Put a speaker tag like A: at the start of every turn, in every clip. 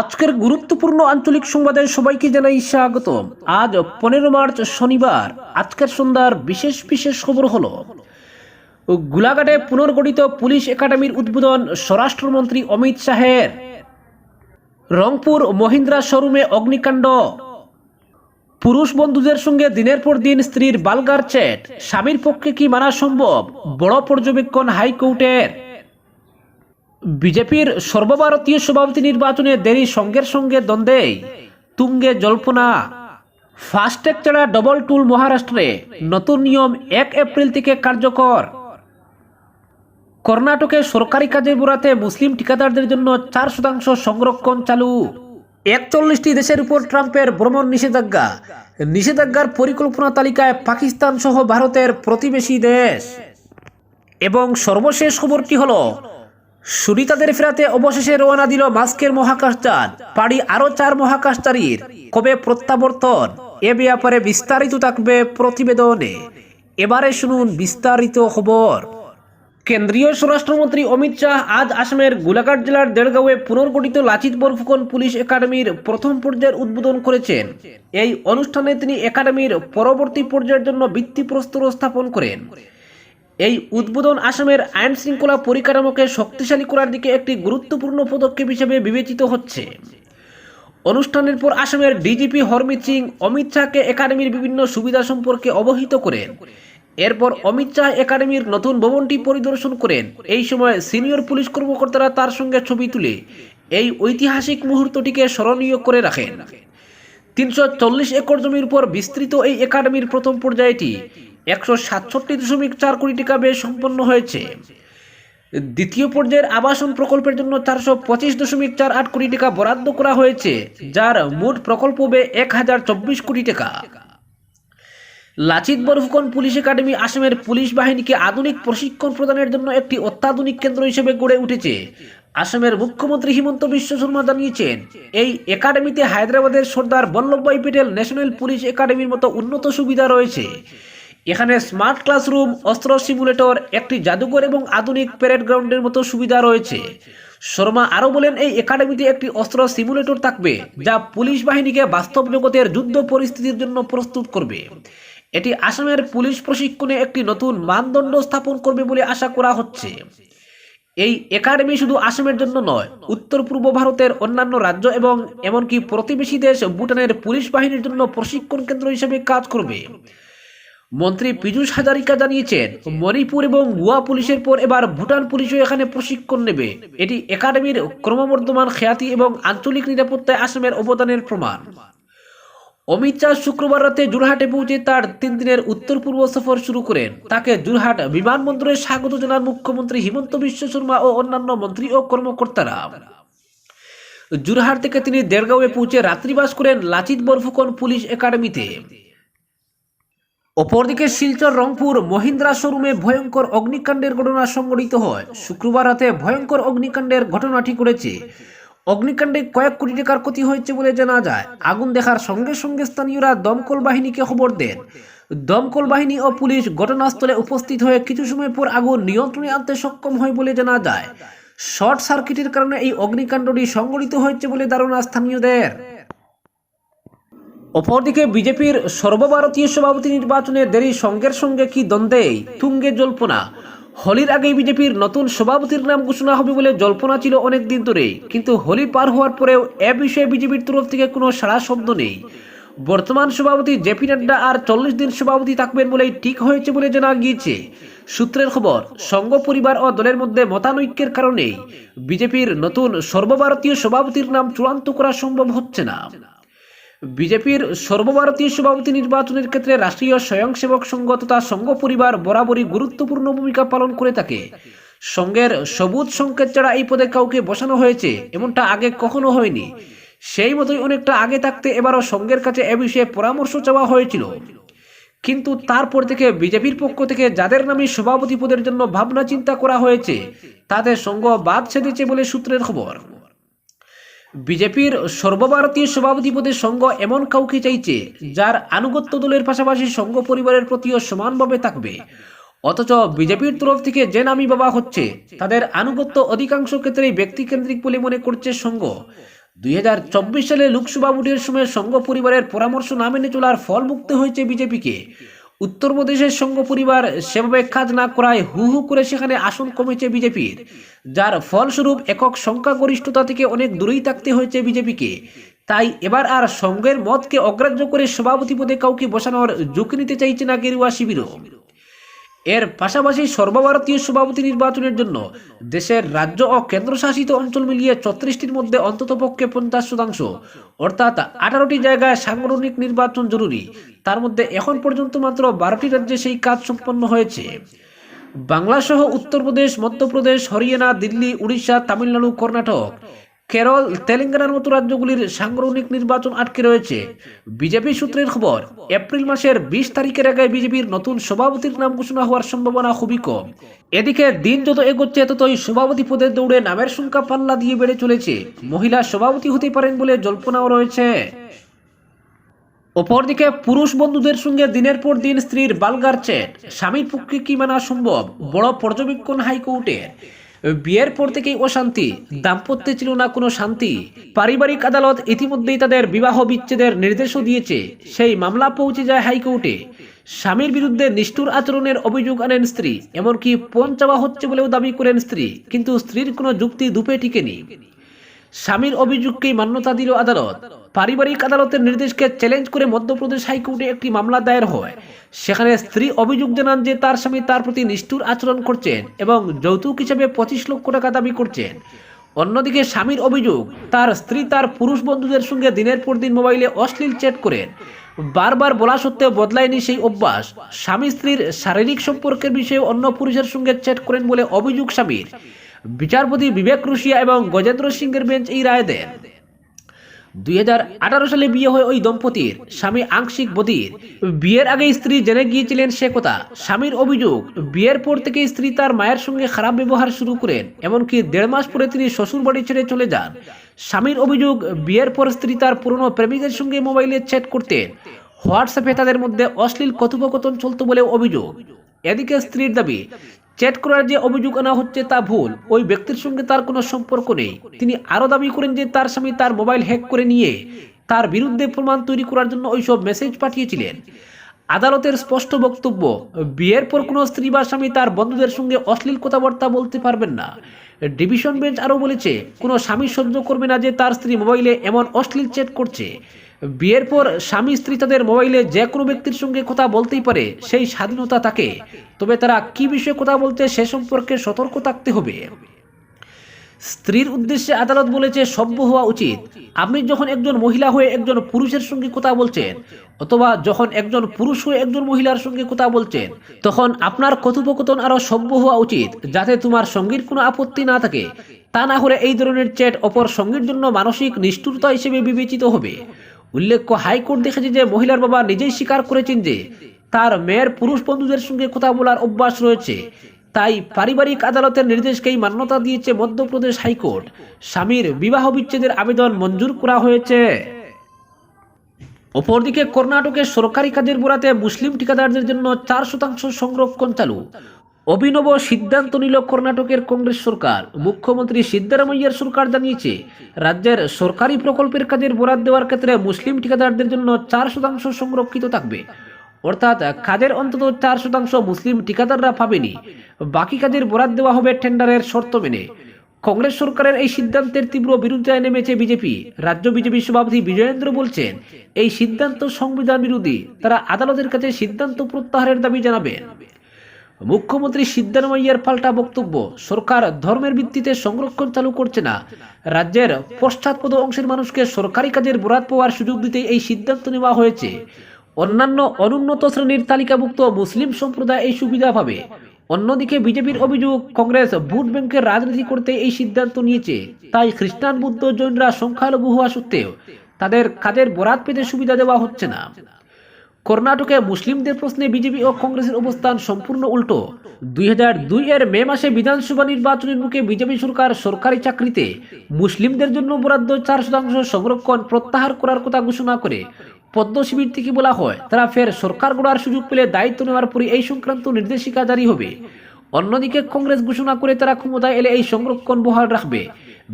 A: আজকের গুরুত্বপূর্ণ আঞ্চলিক সংবাদে সবাইকে জানাই স্বাগত আজ পনেরো মার্চ শনিবার আজকের সন্ধ্যার বিশেষ বিশেষ খবর হল গোলাঘাটে পুনর্গঠিত পুলিশ একাডেমির উদ্বোধন স্বরাষ্ট্রমন্ত্রী অমিত শাহের রংপুর মহিন্দ্রা শোরুমে অগ্নিকাণ্ড পুরুষ বন্ধুদের সঙ্গে দিনের পর দিন স্ত্রীর বালগার চ্যাট স্বামীর পক্ষে কি মানা সম্ভব বড় পর্যবেক্ষণ হাইকোর্টের বিজেপির সর্বভারতীয় সভাপতি নির্বাচনে দেরি সঙ্গের সঙ্গে দ্বন্দ্বে তুঙ্গে জল্পনা ফাস্ট্যাগ ছাড়া ডবল টুল মহারাষ্ট্রে নতুন নিয়ম এক এপ্রিল থেকে কার্যকর কর্ণাটকে সরকারি কাজে বোড়াতে মুসলিম ঠিকাদারদের জন্য চার শতাংশ সংরক্ষণ চালু একচল্লিশটি দেশের উপর ট্রাম্পের ভ্রমণ নিষেধাজ্ঞা নিষেধাজ্ঞার পরিকল্পনা তালিকায় পাকিস্তান সহ ভারতের প্রতিবেশী দেশ এবং সর্বশেষ খবরটি হলো সুরি তাদের ফেরাতে অবশেষে রোয়ানা দিল মাস্কের মহাকাশযান পাড়ি আরও চার মহাকাশচারীর কবে প্রত্যাবর্তন এ ব্যাপারে বিস্তারিত থাকবে প্রতিবেদনে এবারে শুনুন বিস্তারিত খবর কেন্দ্রীয় স্বরাষ্ট্রমন্ত্রী অমিত শাহ আজ আসামের গোলাঘাট জেলার দেড়গাঁওয়ে পুনর্গঠিত লাচিত বরফুকন পুলিশ একাডেমির প্রথম পর্যায়ের উদ্বোধন করেছেন এই অনুষ্ঠানে তিনি একাডেমির পরবর্তী পর্যায়ের জন্য প্রস্তর স্থাপন করেন এই উদ্বোধন আসামের আইন শৃঙ্খলা পরিকাঠামোকে শক্তিশালী করার দিকে একটি গুরুত্বপূর্ণ পদক্ষেপ হিসেবে বিবেচিত হচ্ছে অনুষ্ঠানের পর আসামের ডিজিপি হরমিত সিং অমিত শাহকে একাডেমির বিভিন্ন সুবিধা সম্পর্কে অবহিত করেন এরপর অমিত শাহ একাডেমির নতুন ভবনটি পরিদর্শন করেন এই সময় সিনিয়র পুলিশ কর্মকর্তারা তার সঙ্গে ছবি তুলে এই ঐতিহাসিক মুহূর্তটিকে স্মরণীয় করে রাখেন তিনশো একর জমির উপর বিস্তৃত এই একাডেমির প্রথম পর্যায়টি একশো সাতষট্টি দশমিক চার কোটি টাকা ব্যয় সম্পন্ন হয়েছে দ্বিতীয় পর্যায়ের আবাসন প্রকল্পের জন্য চারশো পঁচিশ দশমিক চার আট কোটি টাকা বরাদ্দ করা হয়েছে যার মোট প্রকল্প ব্যয় এক হাজার চব্বিশ কোটি টাকা লাচিত বরফুকন পুলিশ একাডেমি আসামের পুলিশ বাহিনীকে আধুনিক প্রশিক্ষণ প্রদানের জন্য একটি অত্যাধুনিক কেন্দ্র হিসেবে গড়ে উঠেছে আসামের মুখ্যমন্ত্রী হিমন্ত বিশ্ব শর্মা জানিয়েছেন এই একাডেমিতে হায়দ্রাবাদের সর্দার বল্লভভাই প্যাটেল ন্যাশনাল পুলিশ একাডেমির মতো উন্নত সুবিধা রয়েছে এখানে স্মার্ট ক্লাসরুম অস্ত্র সিমুলেটর একটি জাদুঘর এবং আধুনিক প্যারেড গ্রাউন্ডের মতো সুবিধা রয়েছে শর্মা আরও বলেন এই একাডেমিতে একটি অস্ত্র সিমুলেটর থাকবে যা পুলিশ বাহিনীকে বাস্তব জগতের যুদ্ধ পরিস্থিতির জন্য প্রস্তুত করবে এটি আসামের পুলিশ প্রশিক্ষণে একটি নতুন মানদণ্ড স্থাপন করবে বলে আশা করা হচ্ছে এই একাডেমি শুধু আসামের জন্য নয় উত্তর পূর্ব ভারতের অন্যান্য রাজ্য এবং এমনকি প্রতিবেশী দেশ ভুটানের পুলিশ বাহিনীর জন্য প্রশিক্ষণ কেন্দ্র হিসেবে কাজ করবে মন্ত্রী পীযূষ হাজারিকা জানিয়েছেন মণিপুর এবং গোয়া পুলিশের পর এবার ভুটান পুলিশও এখানে প্রশিক্ষণ নেবে এটি একাডেমির ক্রমবর্ধমান খ্যাতি এবং আঞ্চলিক নিরাপত্তায় আসামের অবদানের প্রমাণ অমিত শাহ শুক্রবার রাতে জোরহাটে পৌঁছে তার তিন দিনের উত্তর পূর্ব সফর শুরু করেন তাকে জোরহাট বিমানবন্দরে স্বাগত জানান মুখ্যমন্ত্রী হিমন্ত বিশ্ব শর্মা ও অন্যান্য মন্ত্রী ও কর্মকর্তারা জোরহাট থেকে তিনি দেড়গাঁওয়ে পৌঁছে রাত্রিবাস করেন লাচিত বরফুকন পুলিশ একাডেমিতে অপরদিকে শিলচর রংপুর মহিন্দ্রা শোরুমে ভয়ঙ্কর অগ্নিকাণ্ডের ঘটনা সংঘটিত হয় শুক্রবার রাতে ভয়ঙ্কর অগ্নিকাণ্ডের ঘটনাটি করেছে অগ্নিকাণ্ডে কয়েক কোটি টাকার ক্ষতি হয়েছে বলে জানা যায় আগুন দেখার সঙ্গে সঙ্গে স্থানীয়রা দমকল বাহিনীকে খবর দেন দমকল বাহিনী ও পুলিশ ঘটনাস্থলে উপস্থিত হয়ে কিছু সময় পর আগুন নিয়ন্ত্রণে আনতে সক্ষম হয় বলে জানা যায় শর্ট সার্কিটের কারণে এই অগ্নিকাণ্ডটি সংঘটিত হয়েছে বলে ধারণা স্থানীয়দের অপরদিকে বিজেপির সর্বভারতীয় সভাপতি নির্বাচনে দেরি সঙ্গের সঙ্গে কি দ্বন্দ্বে তুঙ্গে জল্পনা হোলির আগে বিজেপির নতুন সভাপতির নাম ঘোষণা হবে বলে জল্পনা ছিল অনেক দিন ধরে কিন্তু হোলি পার হওয়ার পরেও এ বিষয়ে বিজেপির তরফ থেকে কোনো সাড়া শব্দ নেই বর্তমান সভাপতি জেপি নাড্ডা আর চল্লিশ দিন সভাপতি থাকবেন বলেই ঠিক হয়েছে বলে জানা গিয়েছে সূত্রের খবর সঙ্গ পরিবার ও দলের মধ্যে মতানৈক্যের কারণে বিজেপির নতুন সর্বভারতীয় সভাপতির নাম চূড়ান্ত করা সম্ভব হচ্ছে না বিজেপির সর্বভারতীয় সভাপতি নির্বাচনের ক্ষেত্রে রাষ্ট্রীয় স্বয়ংসেবক সংঘ তথা সংঘ পরিবার বরাবরই গুরুত্বপূর্ণ ভূমিকা পালন করে থাকে সঙ্গের সবুজ সংকেত ছাড়া এই পদে কাউকে বসানো হয়েছে এমনটা আগে কখনো হয়নি সেই মতোই অনেকটা আগে থাকতে এবারও সঙ্গের কাছে এ বিষয়ে পরামর্শ চাওয়া হয়েছিল কিন্তু তারপর থেকে বিজেপির পক্ষ থেকে যাদের নামে সভাপতি পদের জন্য ভাবনা চিন্তা করা হয়েছে তাদের সঙ্গ বাদ সেধেছে বলে সূত্রের খবর বিজেপির সর্বভারতীয় সভাপতি পদে সংঘ এমন কাউকে চাইছে যার আনুগত্য দলের পাশাপাশি সংঘ পরিবারের প্রতিও সমানভাবে থাকবে অথচ বিজেপির তরফ থেকে যে নামি বাবা হচ্ছে তাদের আনুগত্য অধিকাংশ ক্ষেত্রেই ব্যক্তিকেন্দ্রিক বলে মনে করছে সংঘ দুই সালে লোকসভা ভোটের সময় সংঘ পরিবারের পরামর্শ না মেনে চলার ফল মুক্ত হয়েছে বিজেপিকে উত্তরপ্রদেশের সঙ্গ পরিবার সেভাবে কাজ না করায় হু হু করে সেখানে আসন কমেছে বিজেপির যার ফলস্বরূপ একক সংখ্যাগরিষ্ঠতা থেকে অনেক দূরেই থাকতে হয়েছে বিজেপিকে তাই এবার আর সঙ্গের মতকে অগ্রাহ্য করে সভাপতি পদে কাউকে বসানোর ঝুঁকি নিতে চাইছে না গেরুয়া শিবিরও এর পাশাপাশি সর্বভারতীয় সভাপতি নির্বাচনের জন্য দেশের রাজ্য ও কেন্দ্রশাসিত অঞ্চল মিলিয়ে ছত্রিশটির মধ্যে অন্ততপক্ষে পঞ্চাশ শতাংশ অর্থাৎ আঠারোটি জায়গায় সাংগঠনিক নির্বাচন জরুরি তার মধ্যে এখন পর্যন্ত মাত্র বারোটি রাজ্যে সেই কাজ সম্পন্ন হয়েছে বাংলাসহ উত্তরপ্রদেশ মধ্যপ্রদেশ হরিয়ানা দিল্লি উড়িষ্যা তামিলনাড়ু কর্ণাটক কেরল তেলেঙ্গানার মতো রাজ্যগুলির সাংগঠনিক নির্বাচন আটকে রয়েছে বিজেপি সূত্রের খবর এপ্রিল মাসের বিশ তারিখের আগে বিজেপির নতুন সভাপতির নাম ঘোষণা হওয়ার সম্ভাবনা খুবই কম এদিকে দিন যত এগোচ্ছে ততই সভাপতি পদের দৌড়ে নামের সংখ্যা পাল্লা দিয়ে বেড়ে চলেছে মহিলা সভাপতি হতে পারেন বলে জল্পনাও রয়েছে অপরদিকে পুরুষ বন্ধুদের সঙ্গে দিনের পর দিন স্ত্রীর বালগার চ্যাট স্বামীর পক্ষে কি মানা সম্ভব বড় পর্যবেক্ষণ হাইকোর্টের বিয়ের পর থেকেই অশান্তি দাম্পত্যে ছিল না কোনো শান্তি পারিবারিক আদালত ইতিমধ্যেই তাদের বিবাহ বিচ্ছেদের নির্দেশও দিয়েছে সেই মামলা পৌঁছে যায় হাইকোর্টে স্বামীর বিরুদ্ধে নিষ্ঠুর আচরণের অভিযোগ আনেন স্ত্রী এমনকি পণ চাওয়া হচ্ছে বলেও দাবি করেন স্ত্রী কিন্তু স্ত্রীর কোনো যুক্তি দুপে টিকেনি স্বামীর অভিযোগকেই মান্যতা দিল আদালত পারিবারিক আদালতের নির্দেশকে চ্যালেঞ্জ করে মধ্যপ্রদেশ হাইকোর্টে একটি মামলা দায়ের হয় সেখানে স্ত্রী অভিযোগ জানান যে তার স্বামী তার প্রতি নিষ্ঠুর আচরণ করছেন এবং যৌতুক হিসেবে পঁচিশ লক্ষ টাকা দাবি করছেন অন্যদিকে স্বামীর অভিযোগ তার স্ত্রী তার পুরুষ বন্ধুদের সঙ্গে দিনের পর দিন মোবাইলে অশ্লীল চ্যাট করেন বারবার বলা সত্ত্বেও বদলায়নি সেই অভ্যাস স্বামী স্ত্রীর শারীরিক সম্পর্কের বিষয়ে অন্য পুরুষের সঙ্গে চ্যাট করেন বলে অভিযোগ স্বামীর বিচারপতি বিবেক রুশিয়া এবং গজেন্দ্র সিংয়ের বেঞ্চ এই রায় দেন দুই হাজার সালে বিয়ে হয় ওই দম্পতির স্বামী আংশিক বদির বিয়ের আগে স্ত্রী জেনে গিয়েছিলেন সে কথা স্বামীর অভিযোগ বিয়ের পর থেকে স্ত্রী তার মায়ের সঙ্গে খারাপ ব্যবহার শুরু করেন এমনকি দেড় মাস পরে তিনি শ্বশুর বাড়ি ছেড়ে চলে যান স্বামীর অভিযোগ বিয়ের পর স্ত্রী তার পুরনো প্রেমিকের সঙ্গে মোবাইলে চ্যাট করতেন হোয়াটসঅ্যাপে তাদের মধ্যে অশ্লীল কথোপকথন চলত বলে অভিযোগ এদিকে স্ত্রীর দাবি চ্যাট করার যে অভিযোগ আনা হচ্ছে তা ভুল ওই ব্যক্তির সঙ্গে তার কোনো সম্পর্ক নেই তিনি আরও দাবি করেন যে তার স্বামী তার মোবাইল হ্যাক করে নিয়ে তার বিরুদ্ধে প্রমাণ তৈরি করার জন্য ওইসব মেসেজ পাঠিয়েছিলেন আদালতের স্পষ্ট বক্তব্য বিয়ের পর কোনো স্ত্রী বা স্বামী তার বন্ধুদের সঙ্গে অশ্লীল কথাবার্তা বলতে পারবেন না ডিভিশন বেঞ্চ আরও বলেছে কোনো স্বামী সহ্য করবে না যে তার স্ত্রী মোবাইলে এমন অশ্লীল চ্যাট করছে বিয়ের পর স্বামী স্ত্রী তাদের মোবাইলে যে কোনো ব্যক্তির সঙ্গে কথা বলতেই পারে সেই স্বাধীনতা থাকে তবে তারা কি বিষয়ে কথা বলতে সে সম্পর্কে সতর্ক থাকতে হবে স্ত্রীর উদ্দেশ্যে আদালত বলেছে সভ্য হওয়া উচিত আপনি যখন একজন মহিলা হয়ে একজন পুরুষের সঙ্গে কথা বলছেন অথবা যখন একজন পুরুষ হয়ে একজন মহিলার সঙ্গে কথা বলছেন তখন আপনার কথোপকথন আরও সভ্য হওয়া উচিত যাতে তোমার সঙ্গীর কোনো আপত্তি না থাকে তা না হলে এই ধরনের চ্যাট অপর সঙ্গীর জন্য মানসিক নিষ্ঠুরতা হিসেবে বিবেচিত হবে উল্লেখ্য হাইকোর্ট দেখেছে যে মহিলার বাবা নিজেই স্বীকার করেছেন যে তার মেয়ের পুরুষ বন্ধুদের সঙ্গে কথা বলার অভ্যাস রয়েছে তাই পারিবারিক আদালতের নির্দেশকেই মান্যতা দিয়েছে মধ্যপ্রদেশ হাইকোর্ট স্বামীর বিবাহ বিচ্ছেদের আবেদন মঞ্জুর করা হয়েছে অপরদিকে কর্ণাটকের সরকারি কাজের বোড়াতে মুসলিম ঠিকাদারদের জন্য চার শতাংশ সংরক্ষণ চালু অভিনব সিদ্ধান্ত নিল কর্ণাটকের কংগ্রেস সরকার মুখ্যমন্ত্রী সিদ্ধারামাইয়ার সরকার জানিয়েছে রাজ্যের সরকারি প্রকল্পের কাজের বরাদ দেওয়ার ক্ষেত্রে মুসলিম ঠিকাদারদের জন্য চার শতাংশ সংরক্ষিত থাকবে অর্থাৎ কাজের অন্তত চার শতাংশ মুসলিম ঠিকাদাররা পাবেনি বাকি কাজের বরাদ দেওয়া হবে টেন্ডারের শর্ত মেনে কংগ্রেস সরকারের এই সিদ্ধান্তের তীব্র বিরুদ্ধায় নেমেছে বিজেপি রাজ্য বিজেপি সভাপতি বিজয়েন্দ্র বলছেন এই সিদ্ধান্ত সংবিধান বিরোধী তারা আদালতের কাছে সিদ্ধান্ত প্রত্যাহারের দাবি জানাবেন মুখ্যমন্ত্রী সিদ্দারমাইয়ার পাল্টা বক্তব্য সরকার ধর্মের ভিত্তিতে সংরক্ষণ চালু করছে না রাজ্যের পশ্চাৎপদ অংশের মানুষকে সরকারি কাজের বরাত পাওয়ার সুযোগ দিতে এই সিদ্ধান্ত নেওয়া হয়েছে অন্যান্য অনুন্নত শ্রেণীর তালিকাভুক্ত মুসলিম সম্প্রদায় এই সুবিধা পাবে অন্যদিকে বিজেপির অভিযোগ কংগ্রেস ভোট ব্যাংকের রাজনীতি করতে এই সিদ্ধান্ত নিয়েছে তাই খ্রিস্টান বুদ্ধ জৈনরা সংখ্যালঘু হওয়া সত্ত্বেও তাদের কাজের বরাত পেতে সুবিধা দেওয়া হচ্ছে না কর্ণাটকে মুসলিমদের প্রশ্নে বিজেপি ও কংগ্রেসের অবস্থান সম্পূর্ণ উল্টো দুই হাজার দুই এর মে মাসে বিধানসভা নির্বাচনের মুখে বিজেপি সরকার সরকারি চাকরিতে মুসলিমদের জন্য বরাদ্দ চার শতাংশ সংরক্ষণ প্রত্যাহার করার কথা ঘোষণা করে পদ্ম শিবির থেকে বলা হয় তারা ফের সরকার গড়ার সুযোগ পেলে দায়িত্ব নেওয়ার পরে এই সংক্রান্ত নির্দেশিকা জারি হবে অন্যদিকে কংগ্রেস ঘোষণা করে তারা ক্ষমতায় এলে এই সংরক্ষণ বহাল রাখবে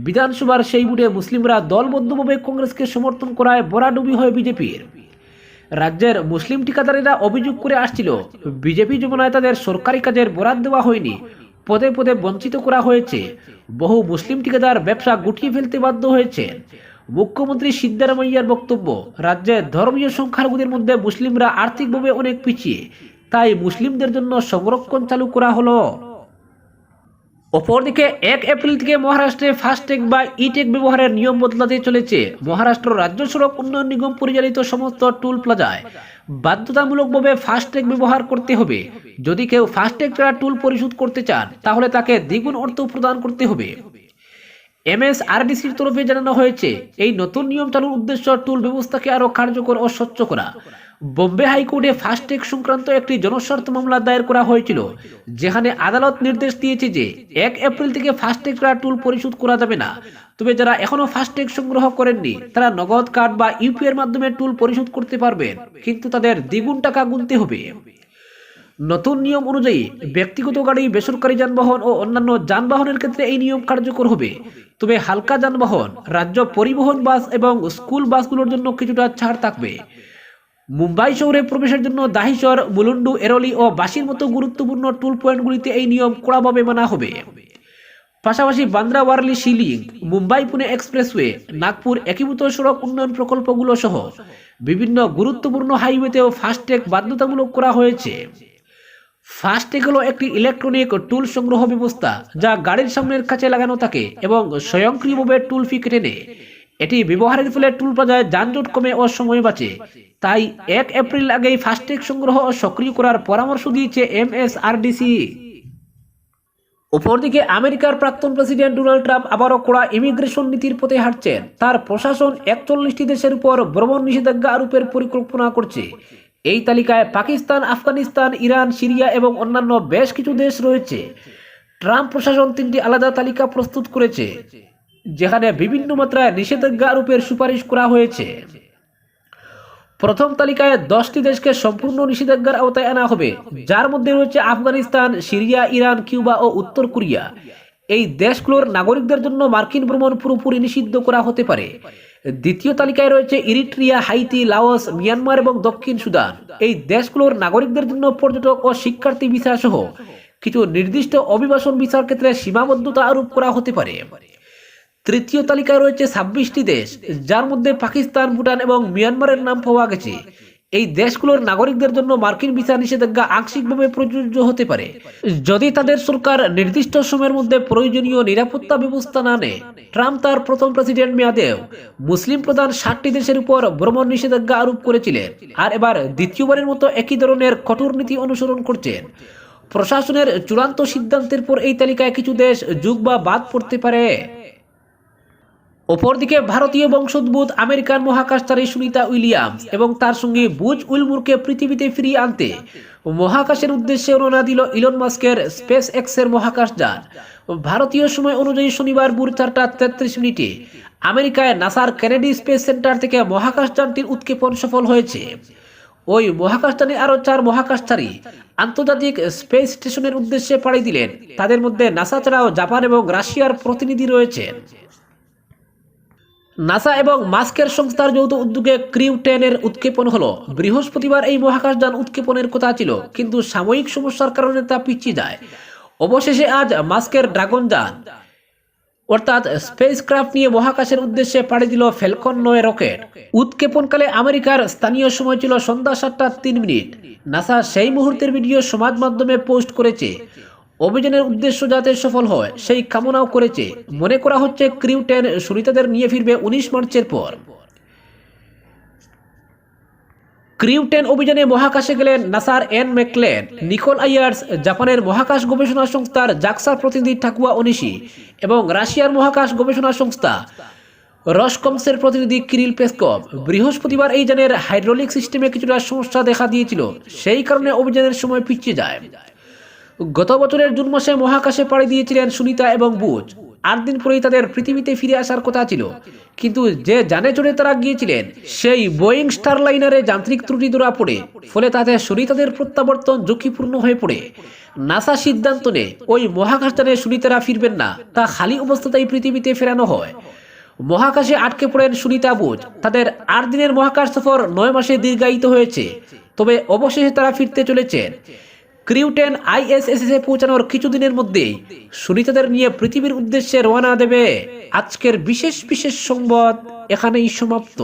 A: বিধানসভার সেই বুটে মুসলিমরা দলবদ্ধভাবে কংগ্রেসকে সমর্থন করায় বরাডুবি হয় বিজেপির রাজ্যের মুসলিম ঠিকাদারেরা অভিযোগ করে আসছিল বিজেপি যমুনায় তাদের সরকারি কাজের বরাদ দেওয়া হয়নি পদে পদে বঞ্চিত করা হয়েছে বহু মুসলিম ঠিকাদার ব্যবসা গুটিয়ে ফেলতে বাধ্য হয়েছে মুখ্যমন্ত্রী সিদ্দারামাইয়ার বক্তব্য রাজ্যে ধর্মীয় সংখ্যালঘুদের মধ্যে মুসলিমরা আর্থিকভাবে অনেক পিছিয়ে তাই মুসলিমদের জন্য সংরক্ষণ চালু করা হলো অপরদিকে এক এপ্রিল থেকে মহারাষ্ট্রে ফাস্ট্যাগ বা ইটেক ব্যবহারের নিয়ম বদলাতে চলেছে মহারাষ্ট্র রাজ্য সড়ক উন্নয়ন নিগম পরিচালিত সমস্ত টুল প্লাজায় বাধ্যতামূলকভাবে ফাস্ট্যাগ ব্যবহার করতে হবে যদি কেউ ফাস্ট্যাগ ছাড়া টুল পরিশোধ করতে চান তাহলে তাকে দ্বিগুণ অর্থ প্রদান করতে হবে এমএসআরডিসির তরফে জানানো হয়েছে এই নতুন নিয়ম চালুর উদ্দেশ্য টুল ব্যবস্থাকে আরও কার্যকর ও স্বচ্ছ করা বোম্বে হাইকোর্টে ফাস্ট্যাগ সংক্রান্ত একটি জনস্বার্থ মামলা দায়ের করা হয়েছিল যেখানে আদালত নির্দেশ দিয়েছে যে এক এপ্রিল থেকে ফাস্ট্যাগ টুল পরিশোধ করা যাবে না তবে যারা এখনো ফাস্ট্যাগ সংগ্রহ করেননি তারা নগদ কার্ড বা ইউপিআই এর মাধ্যমে টুল পরিশোধ করতে পারবেন কিন্তু তাদের দ্বিগুণ টাকা গুনতে হবে নতুন নিয়ম অনুযায়ী ব্যক্তিগত গাড়ি বেসরকারি যানবাহন ও অন্যান্য যানবাহনের ক্ষেত্রে এই নিয়ম কার্যকর হবে তবে হালকা যানবাহন রাজ্য পরিবহন বাস এবং স্কুল বাসগুলোর জন্য কিছুটা ছাড় থাকবে মুম্বাই শহরে প্রবেশের জন্য দাহিচর মুলুন্ডু এরলি ও বাসির মতো গুরুত্বপূর্ণ টুল পয়েন্টগুলিতে এই নিয়ম কড়াভাবে মানা হবে পাশাপাশি বান্দ্রা ওয়ারলি শিলিং মুম্বাই পুনে এক্সপ্রেসওয়ে নাগপুর একীভূত সড়ক উন্নয়ন প্রকল্পগুলো সহ বিভিন্ন গুরুত্বপূর্ণ হাইওয়েতেও ফাস্ট্যাগ বাধ্যতামূলক করা হয়েছে ফাস্ট্যাগ হলো একটি ইলেকট্রনিক টুল সংগ্রহ ব্যবস্থা যা গাড়ির সামনের কাছে লাগানো থাকে এবং স্বয়ংক্রিয়ভাবে টুল ফি কেটে নেয় এটি ব্যবহারের ফলে টুল বাজারে যানজট কমে ও সময় বাঁচে তাই এক এপ্রিল আগেই ফাস্ট্যাগ সংগ্রহ ও সক্রিয় করার পরামর্শ দিয়েছে এম এমএসআরডিসি অপরদিকে আমেরিকার প্রাক্তন প্রেসিডেন্ট ডোনাল্ড ট্রাম্প আবারও কড়া ইমিগ্রেশন নীতির পথে হাঁটছেন তার প্রশাসন একচল্লিশটি দেশের উপর ভ্রমণ নিষেধাজ্ঞা আরোপের পরিকল্পনা করছে এই তালিকায় পাকিস্তান আফগানিস্তান ইরান সিরিয়া এবং অন্যান্য বেশ কিছু দেশ রয়েছে ট্রাম্প প্রশাসন তিনটি আলাদা তালিকা প্রস্তুত করেছে যেখানে বিভিন্ন মাত্রায় নিষেধাজ্ঞা আরোপের সুপারিশ করা হয়েছে প্রথম তালিকায় দশটি দেশকে সম্পূর্ণ নিষেধাজ্ঞার আওতায় আনা হবে যার মধ্যে রয়েছে আফগানিস্তান সিরিয়া ইরান কিউবা ও উত্তর কোরিয়া এই দেশগুলোর নাগরিকদের জন্য মার্কিন ভ্রমণ পুরোপুরি নিষিদ্ধ করা হতে পারে দ্বিতীয় তালিকায় রয়েছে ইরিট্রিয়া হাইতি লাওস মিয়ানমার এবং দক্ষিণ সুদান এই দেশগুলোর নাগরিকদের জন্য পর্যটক ও শিক্ষার্থী ভিসা সহ কিছু নির্দিষ্ট অভিবাসন ভিসার ক্ষেত্রে সীমাবদ্ধতা আরোপ করা হতে পারে তৃতীয় তালিকায় রয়েছে ছাব্বিশটি দেশ যার মধ্যে পাকিস্তান ভুটান এবং মিয়ানমারের নাম পাওয়া গেছে এই দেশগুলোর নাগরিকদের জন্য মার্কিন ভিসা নিষেধাজ্ঞা আংশিকভাবে প্রযোজ্য হতে পারে যদি তাদের সরকার নির্দিষ্ট সময়ের মধ্যে প্রয়োজনীয় নিরাপত্তা ব্যবস্থা না নেয় ট্রাম্প তার প্রথম প্রেসিডেন্ট মেয়াদেও মুসলিম প্রধান ষাটটি দেশের উপর ভ্রমণ নিষেধাজ্ঞা আরোপ করেছিলেন আর এবার দ্বিতীয়বারের মতো একই ধরনের কঠোর নীতি অনুসরণ করছেন প্রশাসনের চূড়ান্ত সিদ্ধান্তের পর এই তালিকায় কিছু দেশ যুগ বা বাদ পড়তে পারে অপরদিকে ভারতীয় বংশোদ্ভূত আমেরিকান মহাকাশচারী সুনিতা উইলিয়ামস এবং তার সঙ্গে বুজ উইলমুরকে পৃথিবীতে ফিরিয়ে আনতে মহাকাশের উদ্দেশ্যে অনুনা দিল ইলন মাস্কের স্পেস এক্সের মহাকাশযান ভারতীয় সময় অনুযায়ী শনিবার ভোর চারটা তেত্রিশ মিনিটে আমেরিকায় নাসার কেনেডি স্পেস সেন্টার থেকে মহাকাশযানটির উৎক্ষেপণ সফল হয়েছে ওই মহাকাশযানে আরও চার মহাকাশচারী আন্তর্জাতিক স্পেস স্টেশনের উদ্দেশ্যে পাড়ি দিলেন তাদের মধ্যে নাসা ছাড়াও জাপান এবং রাশিয়ার প্রতিনিধি রয়েছেন নাসা এবং মাস্কের সংস্থার যৌথ উদ্যোগে ক্রিউ টেনের উৎক্ষেপণ হলো বৃহস্পতিবার এই মহাকাশযান উৎক্ষেপণের কথা ছিল কিন্তু সাময়িক সমস্যার কারণে তা পিছিয়ে যায় অবশেষে আজ মাস্কের ড্রাগন যান অর্থাৎ স্পেসক্রাফট নিয়ে মহাকাশের উদ্দেশ্যে পাড়ি দিল ফেলকন নয় রকেট উৎক্ষেপণকালে আমেরিকার স্থানীয় সময় ছিল সন্ধ্যা সাতটা তিন মিনিট নাসা সেই মুহূর্তের ভিডিও সমাজ মাধ্যমে পোস্ট করেছে অভিযানের উদ্দেশ্য যাতে সফল হয় সেই কামনাও করেছে মনে করা হচ্ছে ক্রিউ টেন সুনিতাদের নিয়ে ফিরবে উনিশ মার্চের পর ক্রিউ টেন অভিযানে মহাকাশে গেলেন নাসার এন মেকলেন নিকোল আইয়ার্স জাপানের মহাকাশ গবেষণা সংস্থার জাক্সার প্রতিনিধি ঠাকুয়া অনিশি এবং রাশিয়ার মহাকাশ গবেষণা সংস্থা রসকমসের প্রতিনিধি কিরিল পেসকপ বৃহস্পতিবার এই যানের হাইড্রোলিক সিস্টেমে কিছুটা সমস্যা দেখা দিয়েছিল সেই কারণে অভিযানের সময় পিছিয়ে যায় গত বছরের জুন মাসে মহাকাশে পাড়ি দিয়েছিলেন সুনিতা এবং বুজ আট দিন পরেই তাদের পৃথিবীতে ফিরে আসার কথা ছিল কিন্তু যে জানে চড়ে তারা গিয়েছিলেন সেই বোয়িং স্টারলাইনারে যান্ত্রিক ত্রুটি ধরা পড়ে ফলে তাতে সুনিতাদের প্রত্যাবর্তন ঝুঁকিপূর্ণ হয়ে পড়ে নাসা সিদ্ধান্ত নেয় ওই মহাকাশযানে সুনিতারা ফিরবেন না তা খালি অবস্থাতেই পৃথিবীতে ফেরানো হয় মহাকাশে আটকে পড়েন সুনিতা বোঝ তাদের আট দিনের মহাকাশ সফর নয় মাসে দীর্ঘায়িত হয়েছে তবে অবশেষে তারা ফিরতে চলেছেন ক্রিউটেন আইএসএসএ পৌঁছানোর কিছুদিনের মধ্যেই সুনিতাদের নিয়ে পৃথিবীর উদ্দেশ্যে রওনা দেবে আজকের বিশেষ বিশেষ সংবাদ এখানেই সমাপ্ত